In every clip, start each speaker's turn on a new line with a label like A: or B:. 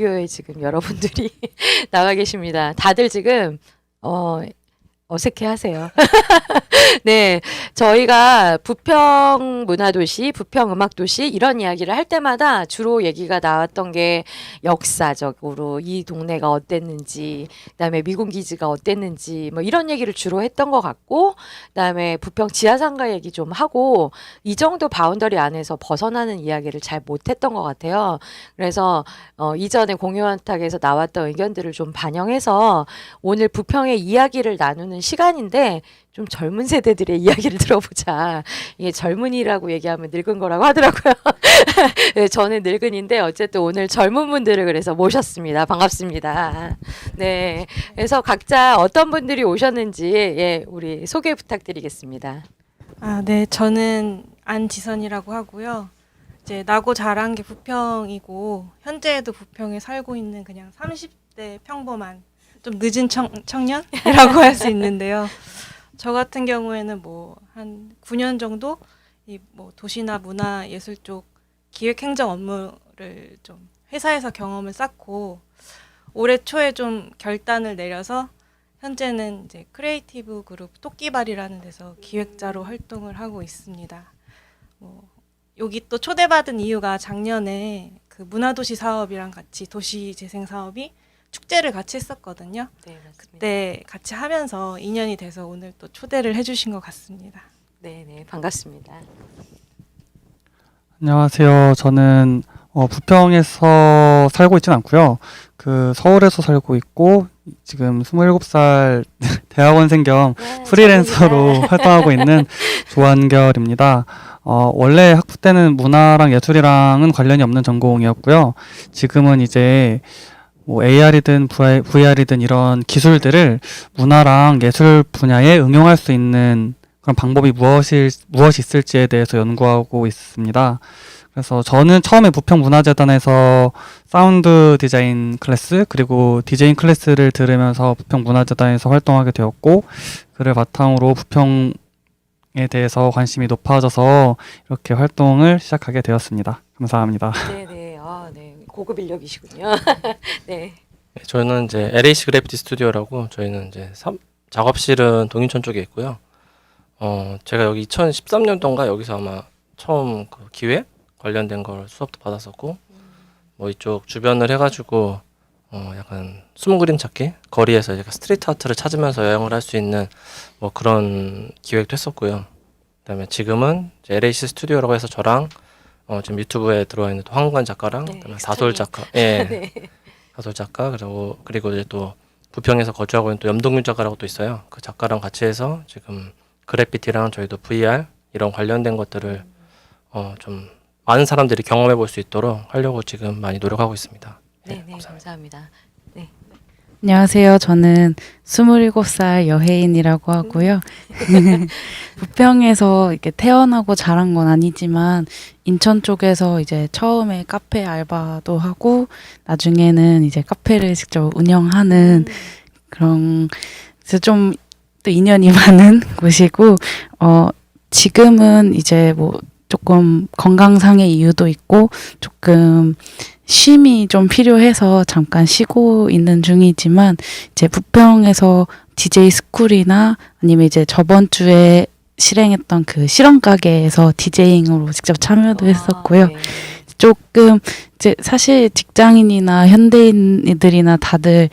A: 학교에 지금 여러분들이 나가 계십니다. 다들 지금 어 어색해 하세요. 네. 저희가 부평 문화도시, 부평 음악도시 이런 이야기를 할 때마다 주로 얘기가 나왔던 게 역사적으로 이 동네가 어땠는지, 그다음에 미군 기지가 어땠는지 뭐 이런 얘기를 주로 했던 것 같고, 그다음에 부평 지하상가 얘기 좀 하고 이 정도 바운더리 안에서 벗어나는 이야기를 잘 못했던 것 같아요. 그래서 어, 이전에 공유한탁에서 나왔던 의견들을 좀 반영해서 오늘 부평의 이야기를 나누는 시간인데 좀 젊은 세대들의 이야기를 들어보자. 이게 젊은이라고 얘기하면 늙은 거라고 하더라고요. 네, 저는 늙은인데 어쨌든 오늘 젊은 분들을 그래서 모셨습니다. 반갑습니다. 네. 그래서 각자 어떤 분들이 오셨는지 예, 우리 소개 부탁드리겠습니다.
B: 아, 네. 저는 안지선이라고 하고요. 이제 나고 자란 게 부평이고 현재에도 부평에 살고 있는 그냥 30대 평범한 좀 늦은 청, 청년이라고 할 수 있는데요. 저 같은 경우에는 뭐 한 9년 정도 이 뭐 도시나 문화 예술 쪽 기획 행정 업무를 좀 회사에서 경험을 쌓고 올해 초에 좀 결단을 내려서 현재는 이제 크리에이티브 그룹 토끼발이라는 데서 기획자로 활동을 하고 있습니다. 뭐 여기 또 초대받은 이유가 작년에 그 문화도시 사업이랑 같이 도시 재생 사업이 축제를 같이 했었거든요.
A: 네, 맞습니다.
B: 그때 같이 하면서 인연이 돼서 오늘 또 초대를 해주신 것 같습니다.
A: 네, 네, 반갑습니다.
C: 안녕하세요. 저는 어, 부평에서 살고 있진 않고요. 그 서울에서 살고 있고 지금 27살 대학원생 겸
A: 네,
C: 프리랜서로 활동하고 있는 조한결입니다. 어, 원래 학부 때는 문화랑 예술이랑은 관련이 없는 전공이었고요. 지금은 이제 뭐 AR이든 VR이든 이런 기술들을 문화랑 예술 분야에 응용할 수 있는 그런 방법이 무엇일, 무엇이 있을지에 대해서 연구하고 있습니다. 그래서 저는 처음에 부평 문화재단에서 사운드 디자인 클래스 그리고 디제잉 클래스를 들으면서 부평 문화재단에서 활동하게 되었고 그를 바탕으로 부평에 대해서 관심이 높아져서 이렇게 활동을 시작하게 되었습니다. 감사합니다.
A: 네. 고급 인력이시군요. 네.
D: 네, 저희는 이제 LAC 그래피티 스튜디오라고 저희는 이제 삼- 작업실은 동인천 쪽에 있고요. 어, 제가 여기 2013년도인가 여기서 아마 처음 그 기획 관련된 걸 수업도 받았었고, 뭐 이쪽 주변을 해가지고 어, 약간 숨은 그림 찾기 거리에서 약간 스트리트 아트를 찾으면서 여행을 할 수 있는 뭐 그런 기획도 했었고요. 그다음에 지금은 이제 LAC 스튜디오라고 해서 저랑 어, 지금 유튜브에 들어와 있는 또 황관 작가랑
A: 네,
D: 그다음에 다솔 작가, 예,
A: 네.
D: 가솔 작가 그리고 그리고 이제 또 부평에서 거주하고 있는 또 염동균 작가라고 또 있어요. 그 작가랑 같이 해서 지금 그래피티랑 저희도 VR 이런 관련된 것들을 어 좀 많은 사람들이 경험해 볼 수 있도록 하려고 지금 많이 노력하고 있습니다.
A: 네, 네.
D: 감사합니다.
A: 감사합니다.
E: 안녕하세요. 저는 27살 여혜인이라고 하고요. 부평에서 이렇게 태어나고 자란 건 아니지만 인천 쪽에서 이제 처음에 카페 알바도 하고 나중에는 이제 카페를 직접 운영하는 그런 그래서 좀 또 인연이 많은 곳이고 어 지금은 이제 뭐 조금 건강상의 이유도 있고 조금 쉼이 좀 필요해서 잠깐 쉬고 있는 중이지만 이제 부평에서 DJ 스쿨이나 아니면 이제 저번 주에 실행했던 그 실험 가게에서 디제잉으로 직접 참여도 했었고요.
A: 아, 네.
E: 조금 이제 사실 직장인이나 현대인들이나 다들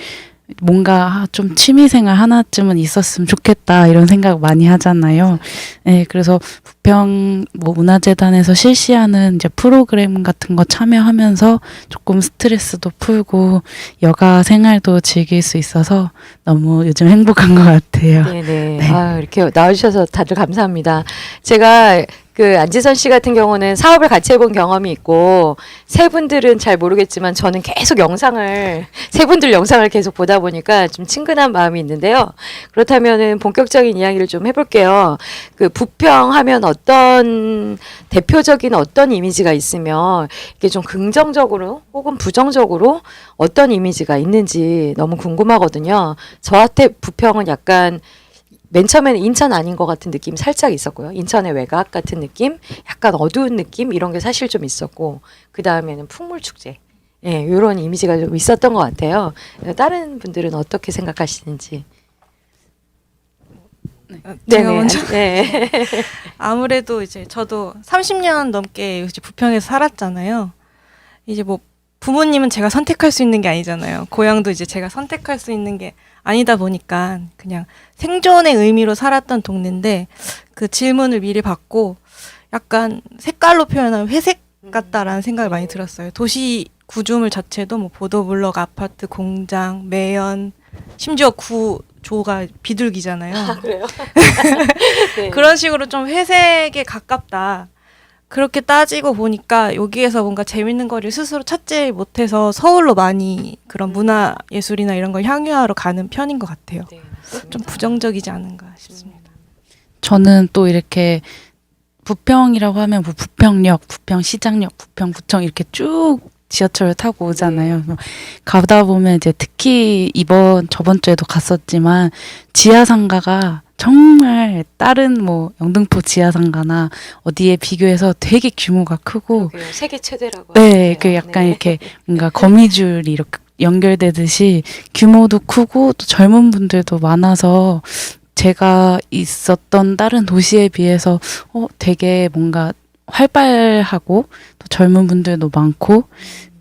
E: 뭔가 아, 좀 취미생활 하나쯤은 있었으면 좋겠다 이런 생각 많이 하잖아요. 네, 그래서 부평 뭐 문화재단에서 실시하는 이제 프로그램 같은 거 참여하면서 조금 스트레스도 풀고 여가 생활도 즐길 수 있어서 너무 요즘 행복한 것 같아요.
A: 네네.
E: 네.
A: 아, 이렇게 나와주셔서 다들 감사합니다. 제가 그 안지선 씨 같은 경우는 사업을 같이 해본 경험이 있고 세 분들은 잘 모르겠지만 저는 계속 영상을 세 분들 영상을 계속 보다 보니까 좀 친근한 마음이 있는데요. 그렇다면은 본격적인 이야기를 좀 해볼게요. 그 부평 하면 어떤 대표적인 어떤 이미지가 있으면 이게 좀 긍정적으로 혹은 부정적으로 어떤 이미지가 있는지 너무 궁금하거든요. 저한테 부평은 약간 맨 처음에는 인천 아닌 것 같은 느낌이 살짝 있었고요. 인천의 외곽 같은 느낌, 약간 어두운 느낌 이런 게 사실 좀 있었고 그 다음에는 풍물 축제. 예, 이런 이미지가 좀 있었던 것 같아요. 다른 분들은 어떻게 생각하시는지.
B: 어, 제가. 먼저
A: 네.
B: 아무래도 이제 저도 30년 넘게 이제 부평에서 살았잖아요. 이제 뭐 부모님은 제가 선택할 수 있는 게 아니잖아요. 고향도 이제 제가 선택할 수 있는 게 아니다 보니까 그냥 생존의 의미로 살았던 동네인데 그 질문을 미리 받고 약간 색깔로 표현하면 회색 같다라는 생각을 많이 들었어요. 도시 구조물 자체도 뭐 보도블럭, 아파트, 공장, 매연, 심지어 구조가 비둘기잖아요.
A: 아, 그래요? 네.
B: 그런 식으로 좀 회색에 가깝다. 그렇게 따지고 보니까 여기에서 뭔가 재밌는 거를 스스로 찾지 못해서 서울로 많이 그런 문화 예술이나 이런 걸 향유하러 가는 편인 것 같아요.
A: 네,
B: 좀 부정적이지 않은가 싶습니다.
E: 저는 또 이렇게 부평이라고 하면 뭐 부평역, 부평시장역, 부평구청 이렇게 쭉 지하철을 타고 오잖아요. 그래서 가다 보면 이제 특히 이번 저번 주에도 갔었지만 지하상가가 정말 다른 뭐 영등포 지하상가나 어디에 비교해서 되게 규모가 크고
A: 그러게요. 세계 최대라고.
E: 네,
A: 하네요.
E: 그 약간
A: 네.
E: 이렇게 뭔가 거미줄이 이렇게 연결되듯이 규모도 크고 또 젊은 분들도 많아서 제가 있었던 다른 도시에 비해서 어 되게 뭔가 활발하고 또 젊은 분들도 많고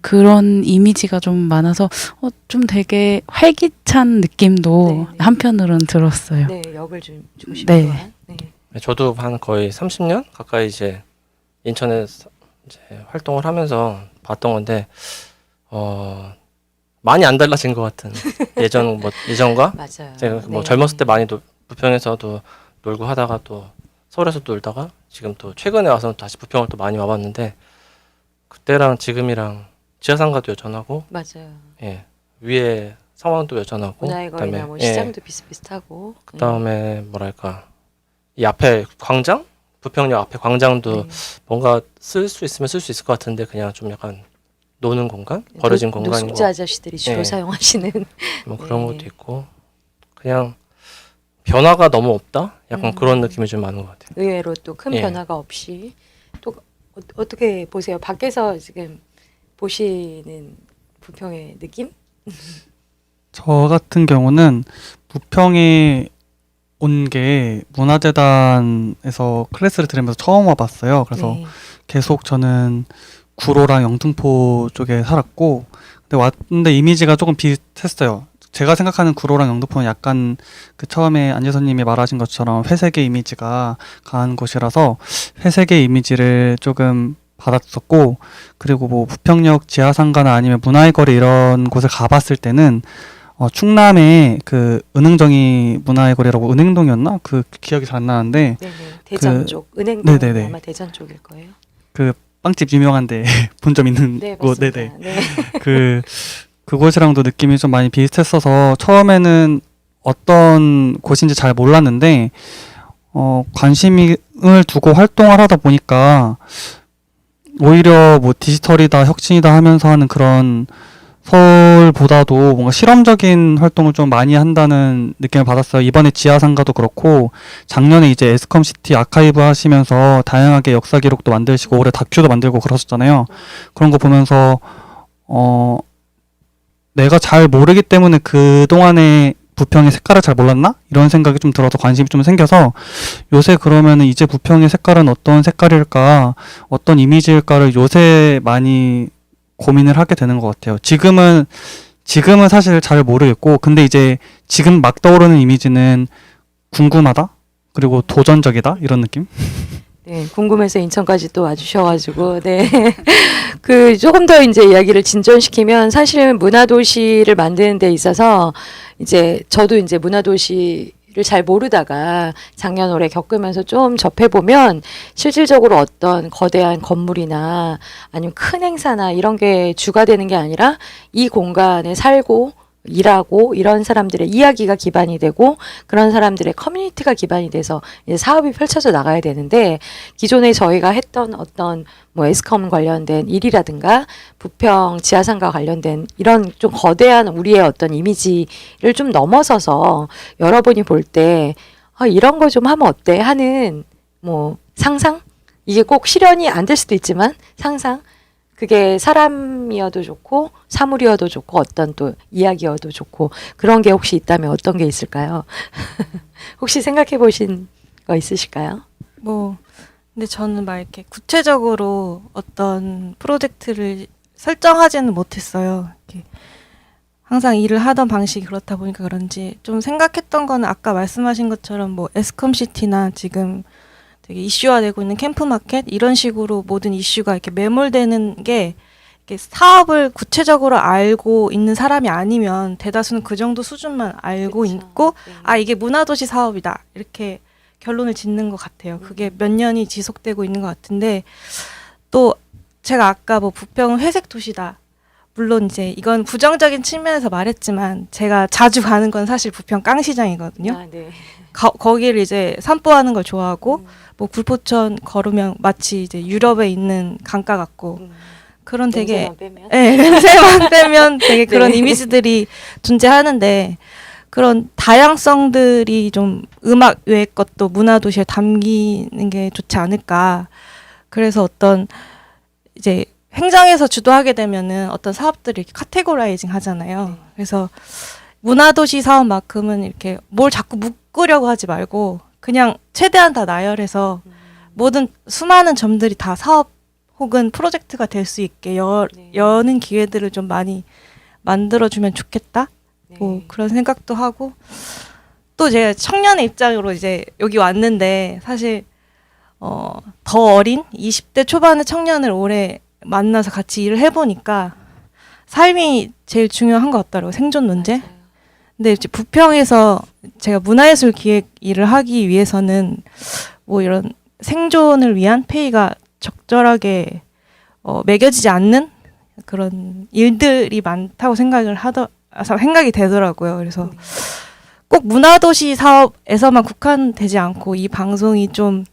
E: 그런 이미지가 좀 많아서 어 좀 되게 활기찬 느낌도
A: 네, 네.
E: 한편으로는 들었어요.
A: 네, 역을 좀 주고
E: 네.
A: 네.
D: 네, 저도 한 거의 30년 가까이 이제 인천에서 이제 활동을 하면서 봤던 건데 어 많이 안 달라진 것 같은 예전 뭐 예전과
A: 맞아요.
D: 제가 뭐
A: 네.
D: 젊었을 때 많이 노, 부평에서도 놀고 하다가 또 서울에서 도 놀다가 지금 또 최근에 와서 다시 부평을 또 많이 와봤는데 그때랑 지금이랑 지하상가도 여전하고
A: 맞아요.
D: 예 위에 상황도 여전하고
A: 문화의 거리나
D: 그다음에
A: 뭐
D: 예,
A: 시장도 비슷비슷하고.
D: 그 다음에 뭐랄까 이 앞에 광장 부평역 앞에 광장도
A: 네.
D: 뭔가 쓸 수 있으면 쓸 수 있을 것 같은데 그냥 좀 약간 노는 공간 버려진
A: 노-
D: 공간인
A: 노숙자
D: 거
A: 아저씨들이 주로
D: 예.
A: 사용하시는
D: 뭐 그런
A: 네.
D: 것도 있고 그냥 변화가 너무 없다 약간
A: 음.
D: 그런 느낌이 좀 많은 것 같아요.
A: 의외로 또 큰
D: 예.
A: 변화가 없이 또 어, 어떻게 보세요? 밖에서 지금 보시는 부평의 느낌?
C: 저 같은 경우는 부평에 온 게 문화재단에서 클래스를 들으면서 처음 와봤어요. 그래서
A: 네.
C: 계속 저는 구로랑 영등포 쪽에 살았고 근데 왔는데 이미지가 조금 비슷했어요. 제가 생각하는 구로랑 영등포는 약간 그 처음에 안재선님이 말하신 것처럼 회색의 이미지가 강한 곳이라서 회색의 이미지를 조금 받았었고 그리고 뭐 부평역 지하상가나 아니면 문화의 거리 이런 곳을 가봤을 때는 어, 충남의 그 은흥정이 문화의 거리라고 은행동이었나 그 기억이 잘 안 나는데
A: 네네. 대전
C: 그-
A: 쪽 은행동
C: 네네네.
A: 아마 대전 쪽일 거예요.
C: 그 빵집 유명한데 본점 있는
A: 네,
C: 곳. 네네
A: 네.
C: 그 그곳이랑도 느낌이 좀 많이 비슷했어서 처음에는 어떤 곳인지 잘 몰랐는데 어 관심을 두고 활동을 하다 보니까 오히려 뭐 디지털이다 혁신이다 하면서 하는 그런 서울보다도 뭔가 실험적인 활동을 좀 많이 한다는 느낌을 받았어요. 이번에 지하상가도 그렇고 작년에 이제 에스컴 시티 아카이브 하시면서 다양하게 역사 기록도 만드시고 올해 다큐도 만들고 그러셨잖아요. 그런 거 보면서 어 내가 잘 모르기 때문에 그 동안에 부평의 색깔을 잘 몰랐나 이런 생각이 좀 들어서 관심이 좀 생겨서 요새 그러면은 이제 부평의 색깔은 어떤 색깔일까 어떤 이미지일까를 요새 많이 고민을 하게 되는 것 같아요. 지금은 지금은 사실 잘 모르겠고 근데 이제 지금 막 떠오르는 이미지는 궁금하다 그리고 도전적이다 이런 느낌.
A: 네, 궁금해서 인천까지 또 와주셔가지고, 네. 그, 조금 더 이제 이야기를 진전시키면 사실 문화도시를 만드는 데 있어서 이제 저도 이제 문화도시 를 잘 모르다가 작년 올해 겪으면서 좀 접해보면 실질적으로 어떤 거대한 건물이나 아니면 큰 행사나 이런 게 주가 되는 게 아니라 이 공간에 살고 일하고 이런 사람들의 이야기가 기반이 되고 그런 사람들의 커뮤니티가 기반이 돼서 이제 사업이 펼쳐져 나가야 되는데 기존에 저희가 했던 어떤 뭐 에스컴 관련된 일이라든가 부평 지하상가 관련된 이런 좀 거대한 우리의 어떤 이미지를 좀 넘어서서 여러분이 볼 때 아, 이런 거 좀 하면 어때? 하는 뭐 상상? 이게 꼭 실현이 안 될 수도 있지만 상상 그게 사람이어도 좋고 사물이어도 좋고 어떤 또 이야기여도 좋고 그런 게 혹시 있다면 어떤 게 있을까요? 혹시 생각해 보신 거 있으실까요?
B: 뭐 근데 저는 막 이렇게 구체적으로 어떤 프로젝트를 설정하지는 못했어요. 이렇게 항상 일을 하던 방식이 그렇다 보니까 그런지 좀 생각했던 거는 아까 말씀하신 것처럼 뭐 에스컴 시티나 지금 되게 이슈화되고 있는 캠프마켓 이런 식으로 모든 이슈가 이렇게 매몰되는 게 사업을 구체적으로 알고 있는 사람이 아니면 대다수는 그 정도 수준만 알고
A: 그쵸.
B: 있고
A: 네.
B: 아 이게 문화도시 사업이다 이렇게 결론을 짓는 것 같아요. 그게 몇 년이 지속되고 있는 것 같은데 또 제가 아까 뭐 부평은 회색 도시다. 물론 이제 이건 부정적인 측면에서 말했지만 제가 자주 가는 건 사실 부평 깡시장이거든요.
A: 아, 네.
B: 거, 거기를 이제 산보하는 걸 좋아하고
A: 음,
B: 뭐 굴포천 걸으면 마치 이제 유럽에 있는 강가 같고
A: 음.
B: 그런 되게
A: 냄새만 빼면
B: 네, 냄새만 빼면 되게 그런
A: 네.
B: 이미지들이 존재하는데 그런 다양성들이 좀 음악 외의 것도 문화 도시에 담기는 게 좋지 않을까. 그래서 어떤 이제 행정에서 주도하게 되면은 어떤 사업들이 이렇게 카테고라이징 하잖아요.
A: 네.
B: 그래서 문화 도시 사업만큼은 이렇게 뭘 자꾸 묶 으려고 하지 말고 그냥 최대한 다 나열해서
A: 음,
B: 모든 수많은 점들이 다 사업 혹은 프로젝트가 될 수 있게 여,
A: 네.
B: 여는 기회들을 좀 많이 만들어주면 좋겠다.
A: 네.
B: 뭐 그런 생각도 하고 또 제가 청년의 입장으로 이제 여기 왔는데 사실 어, 더 어린 20대 초반의 청년을 오래 만나서 같이 일을 해보니까 삶이 제일 중요한 것 같더라고요. 생존 문제.
A: 맞아요.
B: 근데 이제 부평에서 제가 문화예술 기획 일을 하기 위해서는 뭐 이런 생존을 위한 페이가 적절하게 어, 매겨지지 않는 그런 일들이 많다고 생각을 하더 아, 생각이 되더라고요. 그래서
A: 네.
B: 꼭 문화도시 사업에서만 국한되지 않고 이 방송이 좀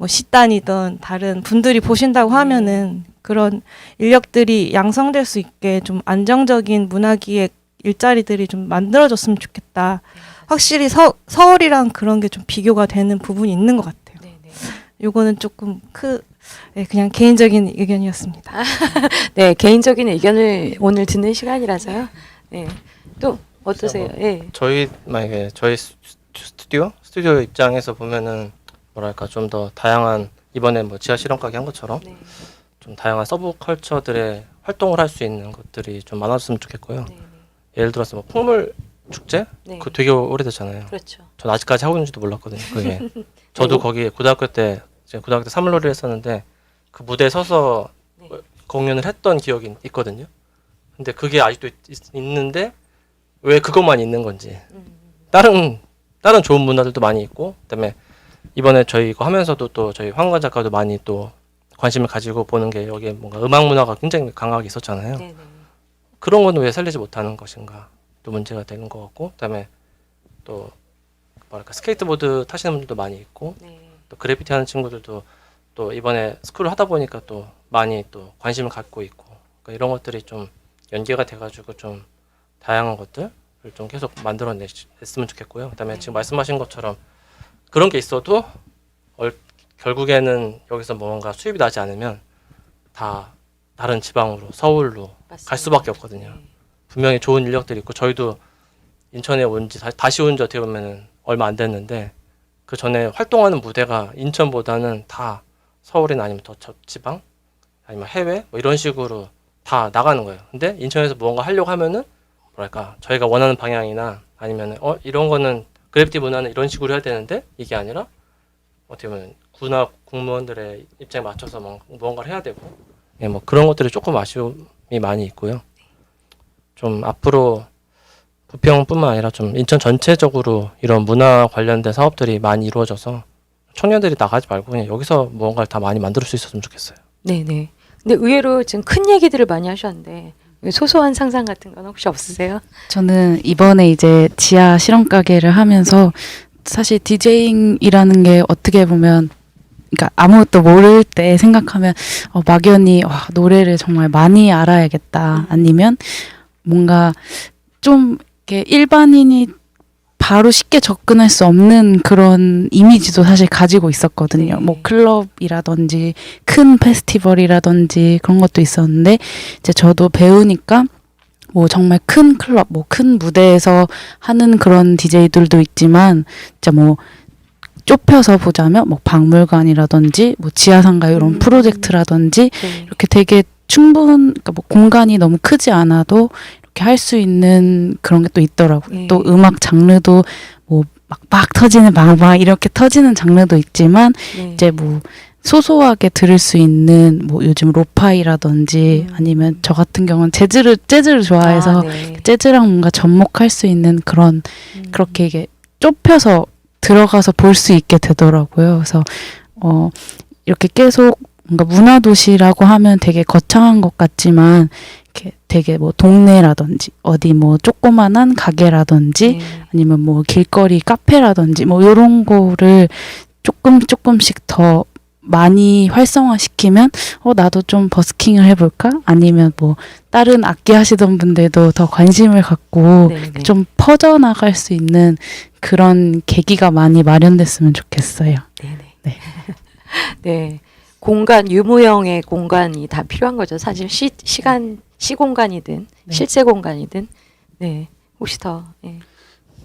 B: 뭐 시단이든 다른 분들이 보신다고 하면은 그런 인력들이 양성될 수 있게 좀 안정적인 문화기획 일자리들이 좀 만들어졌으면 좋겠다. 확실히 서, 서울이랑 그런 게 좀 비교가 되는 부분이 있는 것 같아요.
A: 네, 네.
B: 요거는 조금 크, 네, 그냥 개인적인 의견이었습니다.
A: 네, 개인적인 의견을 오늘 듣는 시간이라서요. 네. 또 어떠세요? 예.
D: 저희 만약에 저희 스- 스튜디오 스튜디오 입장에서 보면은 뭐랄까 좀 더 다양한 이번에 뭐 지하 실험 가게 한 것처럼
A: 네.
D: 좀 다양한 서브 컬처들의 활동을 할 수 있는 것들이 좀 많아졌으면 좋겠고요.
A: 네. 네.
D: 예를 들어서 뭐 풍물 축제
A: 네.
D: 그거 되게 오래됐잖아요.
A: 그렇죠.
D: 전 아직까지 하고 있는지도 몰랐거든요. 그게 저도
A: 네.
D: 거기 고등학교 때 이제 고등학교 때 사물놀이를 했었는데 그 무대에 서서
A: 네.
D: 공연을 했던 기억이 있거든요. 근데 그게 아직도 있, 는데 왜 그것만 있는 건지
A: 음.
D: 다른 다른 좋은 문화들도 많이 있고 그다음에 이번에 저희 이거 하면서도 또 저희 황관 작가도 많이 또 관심을 가지고 보는 게 여기에 뭔가 음악 문화가 굉장히 강하게 있었잖아요.
A: 네, 네.
D: 그런 건 왜 살리지 못하는 것인가 또 문제가 되는 것 같고 그다음에 또 뭐랄까 스케이트보드 타시는 분들도 많이 있고
A: 네.
D: 또 그래피티 하는 친구들도 또 이번에 스쿨을 하다 보니까 또 많이 또 관심을 갖고 있고 그러니까 이런 것들이 좀 연계가 돼가지고 좀 다양한 것들을 좀 계속 만들어냈으면 좋겠고요. 그다음에 지금 말씀하신 것처럼 그런 게 있어도 얼- 결국에는 여기서 뭔가 수입이 나지 않으면 다 다른 지방으로 서울로
A: 맞습니다.
D: 갈 수밖에 없거든요.
A: 네.
D: 분명히 좋은 인력들이 있고 저희도 인천에 온지 다시 온 지 어떻게 보면은 얼마 안 됐는데 그 전에 활동하는 무대가 인천보다는 다 서울이나 아니면 더 저- 지방 아니면 해외 뭐 이런 식으로 다 나가는 거예요. 근데 인천에서 무언가 하려고 하면은 뭐랄까 저희가 원하는 방향이나 아니면은 어 이런 거는 그래피티 문화는 이런 식으로 해야 되는데 이게 아니라 어떻게 보면 군화 공무원들의 입장에 맞춰서 뭐 무언가를 해야 되고 예, 뭐 그런 것들이 조금 아쉬움이 많이 있고요. 좀 앞으로 부평뿐만 아니라 좀 인천 전체적으로 이런 문화 관련된 사업들이 많이 이루어져서 청년들이 나가지 말고 그냥 여기서 무언가를 다 많이 만들 수 있었으면 좋겠어요.
A: 네, 네. 근데 의외로 지금 큰 얘기들을 많이 하셨는데 소소한 상상 같은 건 혹시 없으세요?
E: 저는 이번에 이제 지하 실험 가게를 하면서 사실 디제잉이라는 게 어떻게 보면 그러니까 아무것도 모를 때 생각하면 어, 막연히 와, 노래를 정말 많이 알아야겠다 아니면 뭔가 좀 이렇게 일반인이 바로 쉽게 접근할 수 없는 그런 이미지도 사실 가지고 있었거든요.
A: 네.
E: 뭐 클럽이라든지 큰 페스티벌이라든지 그런 것도 있었는데 이제 저도 배우니까 뭐 정말 큰 클럽, 뭐 큰 무대에서 하는 그런 디제이들도 있지만 진짜 뭐 좁혀서 보자면 뭐 박물관이라든지 뭐 지하상가 이런
A: 음.
E: 프로젝트라든지
A: 네.
E: 이렇게 되게 충분 그러니까 뭐 공간이 너무 크지 않아도 이렇게 할 수 있는 그런 게 또 있더라고요.
A: 네.
E: 또 음악 장르도 뭐 막 막 터지는 막 막 이렇게 터지는 장르도 있지만
A: 네.
E: 이제 뭐 소소하게 들을 수 있는 뭐 요즘 로파이라든지
A: 음.
E: 아니면 저 같은 경우는 재즈를 재즈를 좋아해서
A: 아, 네.
E: 재즈랑 뭔가 접목할 수 있는 그런
A: 음.
E: 그렇게 이게 좁혀서 들어가서 볼 수 있게 되더라고요. 그래서 어 이렇게 계속 뭔가 문화 도시라고 하면 되게 거창한 것 같지만 이렇게 되게 뭐 동네라든지 어디 뭐 조그만한 가게라든지
A: 네.
E: 아니면 뭐 길거리 카페라든지 뭐 요런 거를 조금 조금씩 더 많이 활성화시키면 어 나도 좀 버스킹을 해볼까 아니면 뭐 다른 악기 하시던 분들도 더 관심을 갖고
A: 네, 네.
E: 좀 퍼져나갈 수 있는 그런 계기가 많이 마련됐으면 좋겠어요.
A: 네네.
E: 네.
A: 네. 공간 유무형의 공간이 다 필요한 거죠. 사실 시 시간 시공간이든
E: 네.
A: 실제 공간이든 네. 혹시 더 예.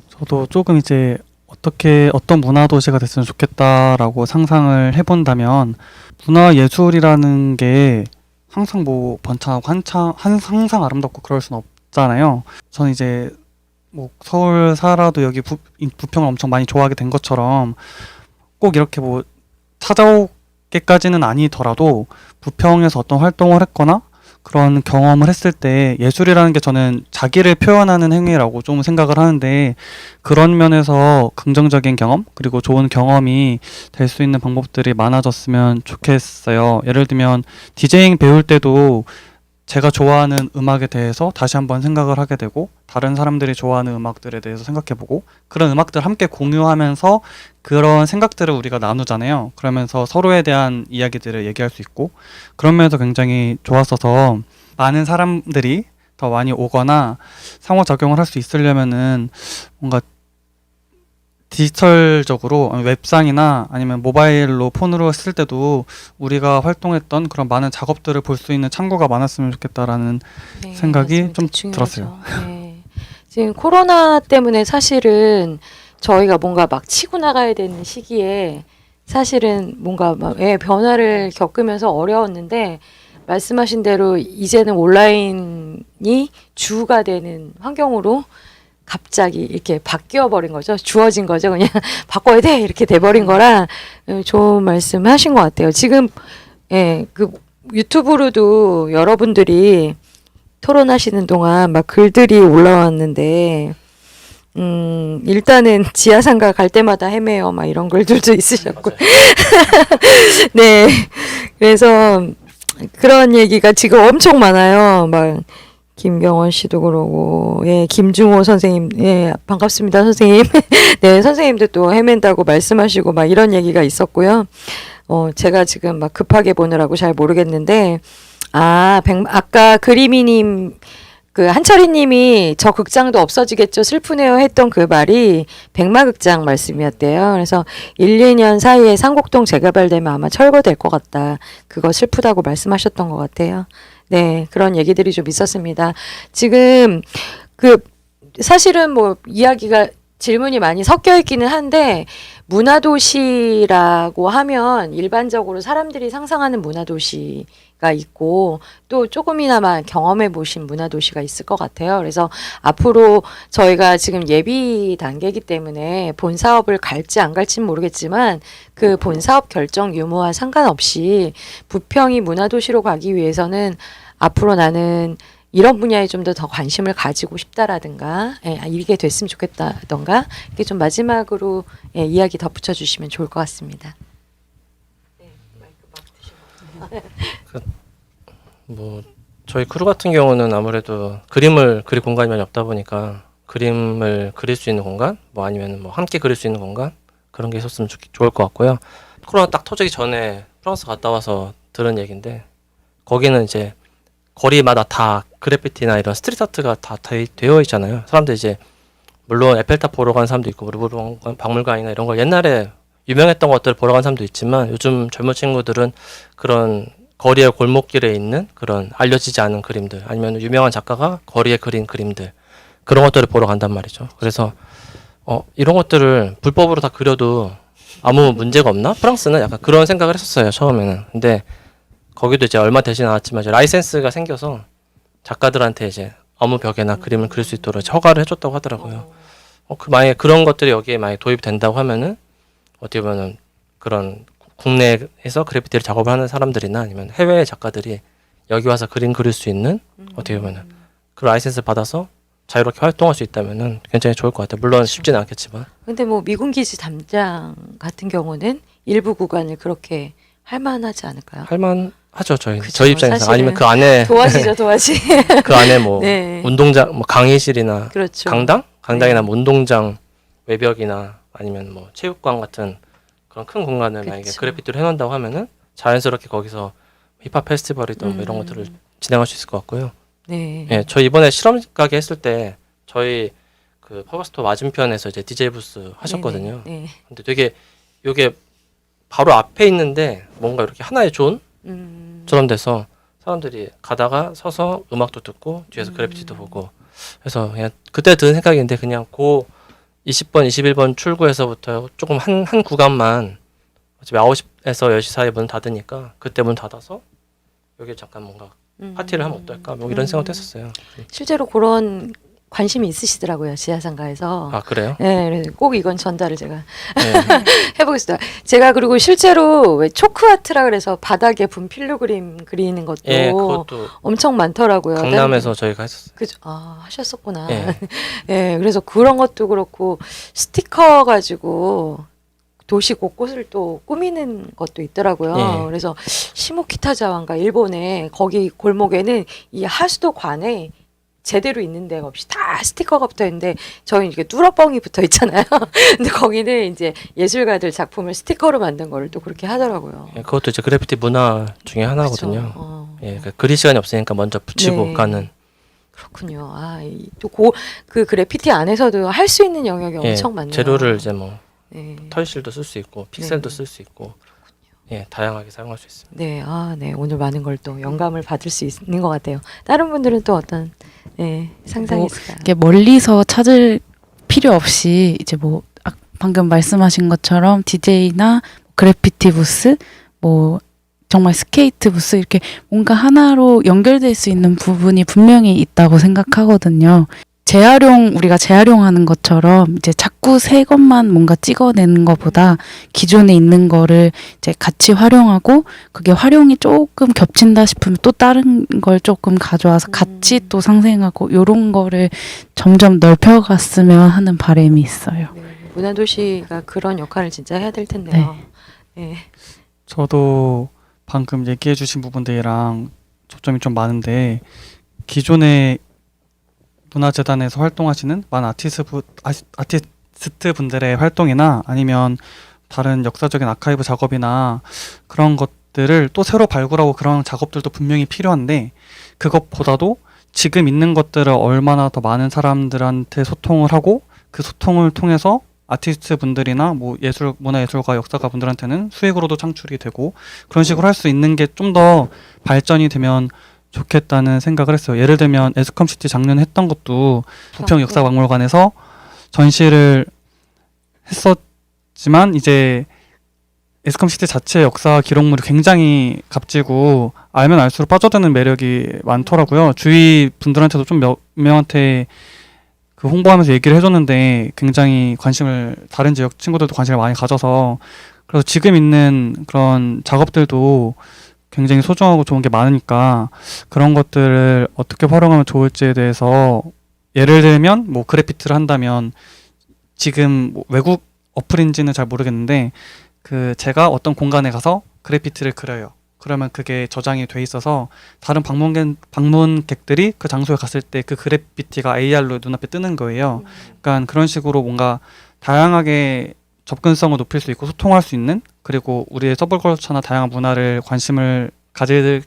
C: 저도 조금 이제 어떻게 어떤 문화 도시가 됐으면 좋겠다라고 상상을 해본다면 문화 예술이라는 게 항상 뭐 번창하고 한창 한 항상 아름답고 그럴 수는 없잖아요. 저는 이제 뭐 서울 살아도 여기 부, 이 부평을 엄청 많이 좋아하게 된 것처럼 꼭 이렇게 뭐 찾아오게까지는 아니더라도 부평에서 어떤 활동을 했거나 그런 경험을 했을 때 예술이라는 게 저는 자기를 표현하는 행위라고 좀 생각을 하는데 그런 면에서 긍정적인 경험 그리고 좋은 경험이 될 수 있는 방법들이 많아졌으면 좋겠어요. 예를 들면 디제잉 배울 때도 제가 좋아하는 음악에 대해서 다시 한번 생각을 하게 되고 다른 사람들이 좋아하는 음악들에 대해서 생각해보고 그런 음악들 함께 공유하면서 그런 생각들을 우리가 나누잖아요. 그러면서 서로에 대한 이야기들을 얘기할 수 있고 그런 면에서 굉장히 좋았어서 많은 사람들이 더 많이 오거나 상호작용을 할 수 있으려면은 뭔가 디지털적으로 웹상이나 아니면 모바일로 폰으로 했을 때도 우리가 활동했던 그런 많은 작업들을 볼 수 있는 창구가 많았으면 좋겠다라는
A: 네,
C: 생각이
A: 맞습니다.
C: 좀
A: 중요하죠.
C: 들었어요.
A: 네. 지금 코로나 때문에 사실은 저희가 뭔가 막 치고 나가야 되는 시기에 사실은 뭔가 막 예, 변화를 겪으면서 어려웠는데 말씀하신 대로 이제는 온라인이 주가 되는 환경으로 갑자기 이렇게 바뀌어 버린 거죠. 주어진 거죠. 그냥 바꿔야 돼 이렇게 돼 버린 거라 예, 좋은 말씀 하신 것 같아요. 지금 예, 그 유튜브로도 여러분들이 토론하시는 동안 막 글들이 올라왔는데 음, 일단은 지하상가 갈 때마다 헤매요. 막 이런 글들도 있으셨고. 네. 그래서 그런 얘기가 지금 엄청 많아요. 막 김경원 씨도 그러고 예, 김중호 선생님 예, 반갑습니다, 선생님. 네, 선생님도 또 헤맨다고 말씀하시고 막 이런 얘기가 있었고요. 어, 제가 지금 막 급하게 보느라고 잘 모르겠는데 아, 백, 아까 그리미님 그 한철이님이 저 극장도 없어지겠죠 슬프네요 했던 그 말이 백마극장 말씀이었대요. 그래서 1, 2년 사이에 상곡동 재개발되면 아마 철거될 것 같다. 그거 슬프다고 말씀하셨던 것 같아요. 네 그런 얘기들이 좀 있었습니다. 지금 그 사실은 뭐 이야기가 질문이 많이 섞여 있기는 한데 문화도시라고 하면 일반적으로 사람들이 상상하는 문화도시 가 있고 또 조금이나마 경험해 보신 문화 도시가 있을 것 같아요. 그래서 앞으로 저희가 지금 예비 단계이기 때문에 본 사업을 갈지 안 갈지는 모르겠지만 그 본 사업 결정 유무와 상관없이 부평이 문화 도시로 가기 위해서는 앞으로 나는 이런 분야에 좀 더 더 관심을 가지고 싶다라든가 예, 아, 이게 됐으면 좋겠다던가 이게 좀 마지막으로 예, 이야기 덧붙여 주시면 좋을 것 같습니다.
D: 뭐 저희 크루 같은 경우는 아무래도 그림을 그릴 공간이 많이 없다 보니까 그림을 그릴 수 있는 공간, 뭐 아니면 뭐 함께 그릴 수 있는 공간 그런 게 있었으면 좋, 좋을 것 같고요. 코로나 딱 터지기 전에 프랑스 갔다 와서 들은 얘기인데 거기는 이제 거리마다 다 그래피티나 이런 스트리트 아트가 다 되, 되어 있잖아요. 사람들 이제 물론 에펠탑 보러 간 사람도 있고 루브르 박물관- 박물관이나 이런 걸 옛날에 유명했던 것들을 보러 간 사람도 있지만 요즘 젊은 친구들은 그런 거리의 골목길에 있는 그런 알려지지 않은 그림들 아니면 유명한 작가가 거리에 그린 그림들 그런 것들을 보러 간단 말이죠. 그래서 어 이런 것들을 불법으로 다 그려도 아무 문제가 없나? 프랑스는 약간 그런 생각을 했었어요 처음에는. 근데 거기도 이제 얼마 되진 않았지만 이제 라이센스가 생겨서 작가들한테 이제 아무 벽에나 그림을 그릴 수 있도록 허가를 해줬다고 하더라고요. 어, 그 만약에 그런 것들이 여기에 많이 도입된다고 하면은 어떻게 보면은 그런 국내에서 그래피티를 작업을 하는 사람들이나 아니면 해외 작가들이 여기 와서 그림 그릴 수 있는 어떻게 보면은 그 라이센스 받아서 자유롭게 활동할 수 있다면은 굉장히 좋을 것 같아요. 물론 쉽지는 않겠지만.
A: 근데 뭐 미군 기지 담장 같은 경우는 일부 구간을 그렇게 할 만하지 않을까요?
D: 할만하죠 저희
A: 그쵸,
D: 저희 입장에서
A: 사실은.
D: 아니면 그 안에
A: 도와지죠, 도와지.
D: 그 안에 뭐
A: 네.
D: 운동장 뭐 강의실이나
A: 그렇죠.
D: 강당 강당이나
A: 네.
D: 뭐 운동장 외벽이나 아니면 뭐 체육관 같은 그런 큰 공간을 만약에
A: 그쵸.
D: 그래피티로 해놓는다고 하면은 자연스럽게 거기서 힙합 페스티벌이든 뭐 이런
A: 음.
D: 것들을 진행할 수 있을 것 같고요.
A: 네.
D: 예, 저 이번에 실험 가게 했을 때 저희 그 퍼버스토어 맞은편에서 이제 DJ 부스 하셨거든요.
A: 네. 네.
D: 근데 되게 요게 바로 앞에 있는데 뭔가 이렇게 하나의 존처럼
A: 음.
D: 돼서 사람들이 가다가 서서 음악도 듣고 뒤에서
A: 음.
D: 그래피티도 보고 그래서 그냥 그때 든 생각인데 그냥 고 20번, 21번 출구에서부터 조금 한, 한 구간만 어차피 9시에서 10시 사이에 문 닫으니까 그때 문 닫아서 여기 잠깐 뭔가
A: 음.
D: 파티를 하면 어떨까 뭐 이런
A: 음.
D: 생각도 했었어요.
A: 실제로 그런 관심이 있으시더라고요 지하상가에서.
D: 아 그래요?
A: 네, 그래서 꼭 이건 전달을 제가
D: 네.
A: 해보겠습니다. 제가 그리고 실제로 왜 초크 아트라 그래서 바닥에 분 필로 그림 그리는 것도
D: 예, 그것도
A: 엄청 많더라고요.
D: 강남에서 저희가 했었어요.
A: 그죠? 아 하셨었구나.
D: 예.
A: 예, 그래서 그런 것도 그렇고 스티커 가지고 도시 곳곳을 또 꾸미는 것도 있더라고요.
D: 예.
A: 그래서 시모키타자와인가 일본에 거기 골목에는 이 하수도 관에 제대로 있는 데가 없이 다 스티커가 붙어 있는데 저희 이렇게 뚫어뻥이 붙어 있잖아요. 근데 거기는 이제 예술가들 작품을 스티커로 만든 거를 또 그렇게 하더라고요.
D: 예, 그것도 이제 그래피티 문화 중에 하나거든요.
A: 그쵸? 어.
D: 예, 그 그릴 시간이 없으니까 먼저 붙이고
A: 네.
D: 가는.
A: 그렇군요. 아, 또그 그래피티 안에서도 할 수 있는 영역이
D: 예,
A: 엄청 많네요.
D: 재료를 이제 뭐
A: 네.
D: 털실도 쓸 수 있고 픽셀도
A: 네.
D: 쓸수 있고 예 다양하게 사용할 수 있습니다.
A: 네, 아, 네. 오늘 많은 걸 또 영감을 받을 수 있는 것 같아요. 다른 분들은 또 어떤 네, 상상이
E: 뭐,
A: 있을까요?
E: 이게 멀리서 찾을 필요 없이 이제 뭐 아- 방금 말씀하신 것처럼 DJ나 그래피티 부스 뭐 정말 스케이트 부스 이렇게 뭔가 하나로 연결될 수 있는 부분이 분명히 있다고 생각하거든요. 재활용 우리가 재활용하는 것처럼 이제 자꾸 새 것만 뭔가 찍어내는 것보다 기존에 있는 거를 이제 같이 활용하고 그게 활용이 조금 겹친다 싶으면 또 다른 걸 조금 가져와서 같이
A: 음.
E: 또 상생하고 요런 거를 점점 넓혀갔으면 하는 바람이 있어요.
A: 네, 문화도시가 그런 역할을 진짜 해야 될 텐데요. 네.
C: 저도 방금 얘기해 주신 부분들이랑 초점이 좀 많은데 기존의 문화재단에서 활동하시는 많은 아티스트, 부- 아티스트 분들의 활동이나 아니면 다른 역사적인 아카이브 작업이나 그런 것들을 또 새로 발굴하고 그런 작업들도 분명히 필요한데 그것보다도 지금 있는 것들을 얼마나 더 많은 사람들한테 소통을 하고 그 소통을 통해서 아티스트 분들이나 뭐 예술 문화 예술가 역사가 분들한테는 수익으로도 창출이 되고 그런 식으로 할 수 있는 게 좀 더 발전이 되면 좋겠다는 생각을 했어요. 예를 들면 에스컴시티 작년에 했던 것도 부평 역사박물관에서 전시를 했었지만 이제 에스컴시티 자체 역사 기록물이 굉장히 값지고 알면 알수록 빠져드는 매력이 많더라고요. 주위 분들한테도 좀 몇 명한테 그 홍보하면서 얘기를 해줬는데 굉장히 관심을 다른 지역 친구들도 관심을 많이 가져서 그래서 지금 있는 그런 작업들도 굉장히 소중하고 좋은 게 많으니까 그런 것들을 어떻게 활용하면 좋을지에 대해서 예를 들면 뭐 그래피티를 한다면 지금 뭐 외국 어플인지는 잘 모르겠는데 그 제가 어떤 공간에 가서 그래피티를 그려요. 그러면 그게 저장이 돼 있어서 다른 방문객 방문객들이 그 장소에 갔을 때 그 그래피티가 AR로 눈앞에 뜨는 거예요. 그러니까 그런 식으로 뭔가 다양하게 접근성을 높일 수 있고 소통할 수 있는 그리고 우리의 서브컬처나 다양한 문화를 관심을 가질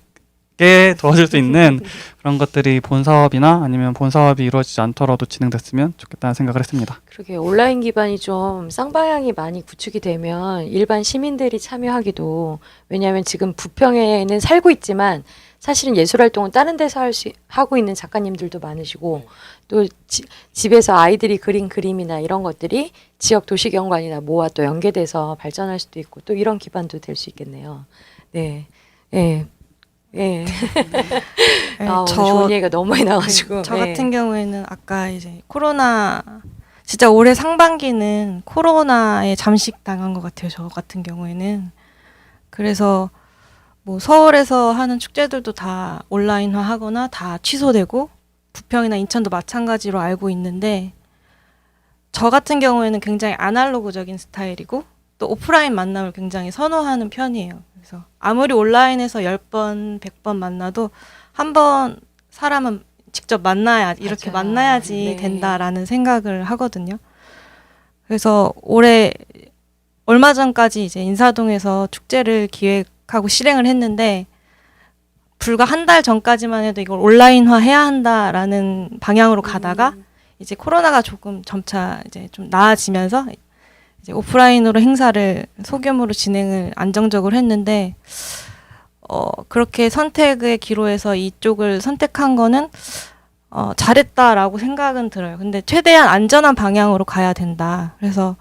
C: 있게 도와줄 수 있는 그런 것들이 본 사업이나 아니면 본 사업이 이루어지지 않더라도 진행됐으면 좋겠다는 생각을 했습니다.
A: 그러게 온라인 기반이 좀 쌍방향이 많이 구축이 되면 일반 시민들이 참여하기도 왜냐하면 지금 부평에는 살고 있지만 사실은 예술 활동은 다른 데서 할 수 하고 있는 작가님들도 많으시고 또 지- 집에서 아이들이 그린 그림이나 이런 것들이 지역 도시경관이나 뭐와 또 연계돼서 발전할 수도 있고 또 이런 기반도 될 수 있겠네요. 네, 예, 예.
B: 네,
A: 아, 오늘 좋은 얘기가 너무 많이 나와가지고
B: 네, 저
A: 예.
B: 같은 경우에는 아까 이제 코로나 진짜 올해 상반기는 코로나에 잠식 당한 것 같아요. 저 같은 경우에는 그래서 뭐 서울에서 하는 축제들도 다 온라인화 하거나 다 취소되고 부평이나 인천도 마찬가지로 알고 있는데 저 같은 경우에는 굉장히 아날로그적인 스타일이고 또 오프라인 만남을 굉장히 선호하는 편이에요. 그래서 아무리 온라인에서 10번, 100번 만나도 한 번 사람은 직접 만나야 이렇게
A: 맞아.
B: 만나야지
A: 네.
B: 된다라는 생각을 하거든요. 그래서 올해 얼마 전까지 이제 인사동에서 축제를 기획 하고 실행을 했는데 불과 한 달 전까지만 해도 이걸 온라인화 해야 한다라는 방향으로 가다가
A: 음.
B: 이제 코로나가 조금 점차 이제 좀 나아지면서 이제 오프라인으로 행사를 소규모로 진행을 안정적으로 했는데 어 그렇게 선택의 기로에서 이쪽을 선택한 거는 어 잘했다라고 생각은 들어요. 근데 최대한 안전한 방향으로 가야 된다. 그래서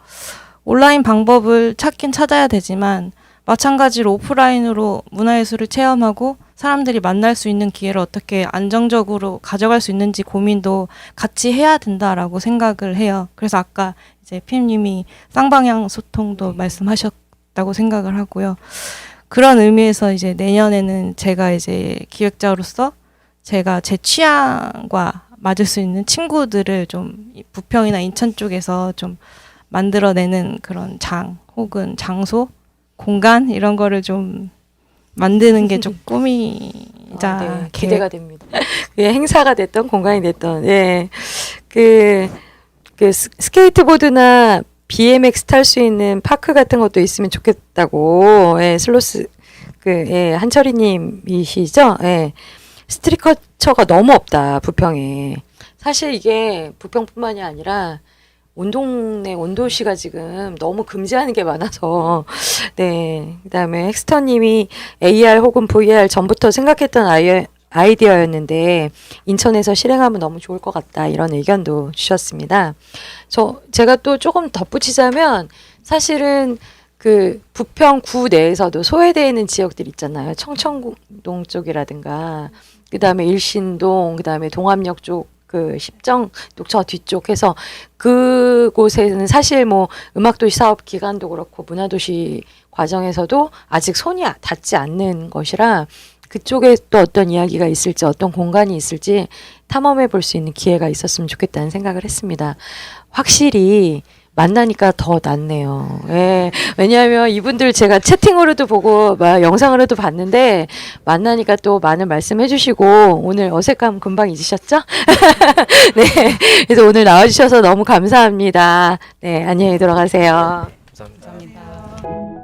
B: 온라인 방법을 찾긴 찾아야 되지만 마찬가지로 오프라인으로 문화예술을 체험하고 사람들이 만날 수 있는 기회를 어떻게 안정적으로 가져갈 수 있는지 고민도 같이 해야 된다라고 생각을 해요. 그래서 아까 이제 피엠님이 쌍방향 소통도 말씀하셨다고 생각을 하고요. 그런 의미에서 이제 내년에는 제가 이제 기획자로서 제가 제 취향과 맞을 수 있는 친구들을 좀이 부평이나 인천 쪽에서 좀 만들어내는 그런 장 혹은 장소, 공간 이런 거를 좀 만드는 게 좀 꿈이자
A: 아, 네, 기대가 됩니다. 예, 행사가 됐던 공간이 됐던 예. 그, 그 스- 스케이트보드나 BMX 탈 수 있는 파크 같은 것도 있으면 좋겠다고 예, 슬로스 그 예, 한철이 님이시죠? 예. 스트리커처가 너무 없다. 부평에. 사실 이게 부평뿐만이 아니라 온 동네 온 도시가 지금 너무 금지하는 게 많아서 네 그다음에 헥스터님이 AR 혹은 VR 전부터 생각했던 아이, 아이디어였는데 인천에서 실행하면 너무 좋을 것 같다 이런 의견도 주셨습니다. 저 제가 또 조금 덧붙이자면 사실은 그 부평 구 내에서도 소외되어 있는 지역들 있잖아요. 청천동 쪽이라든가 그다음에 일신동 그다음에 동암역 쪽 그 십정 녹처 뒤쪽 해서 그곳에는 사실 뭐 음악도시 사업 기간도 그렇고 문화도시 과정에서도 아직 손이 아- 닿지 않는 것이라 그쪽에 또 어떤 이야기가 있을지 어떤 공간이 있을지 탐험해 볼 수 있는 기회가 있었으면 좋겠다는 생각을 했습니다. 확실히 만나니까 더 낫네요. 예. 왜냐하면 이분들 제가 채팅으로도 보고 막 영상으로도 봤는데 만나니까 또 많은 말씀해 주시고 오늘 어색함 금방 잊으셨죠? 네. 그래서 오늘 나와 주셔서 너무 감사합니다. 네. 안녕히 들어가세요.
D: 감사합니다.
E: 감사합니다.